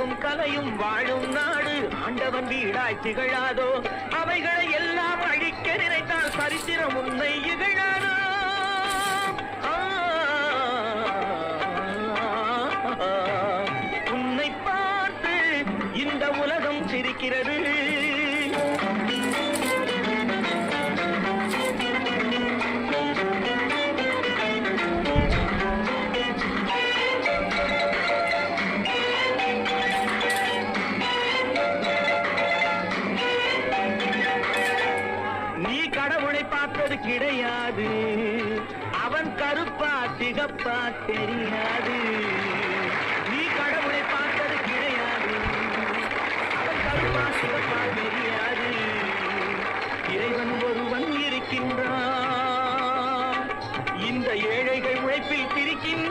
அழகும் கலையும் வாழும் நாடு. ஆண்டவன் வீடாய் திகழாதோ அவைகளை எல்லாம் அழிக்க நினைத்தால் சரித்திரம் உன்னை இகழாதோ. உன்னை பார்த்து இந்த உலகம் சிரிக்கிறது. நீ கடவுளை பார்த்தது கிடையாது. அவன் கருப்பா திகப்பா தெரியாது. நீ கடவுளை பார்த்தது கிடையாது. அவன் கருப்பா சிகப்பா தெரியாது. இறைவன் ஒருவன் இருக்கின்றான். இந்த ஏழைகள் உழைப்பில் திரிக்கின்ற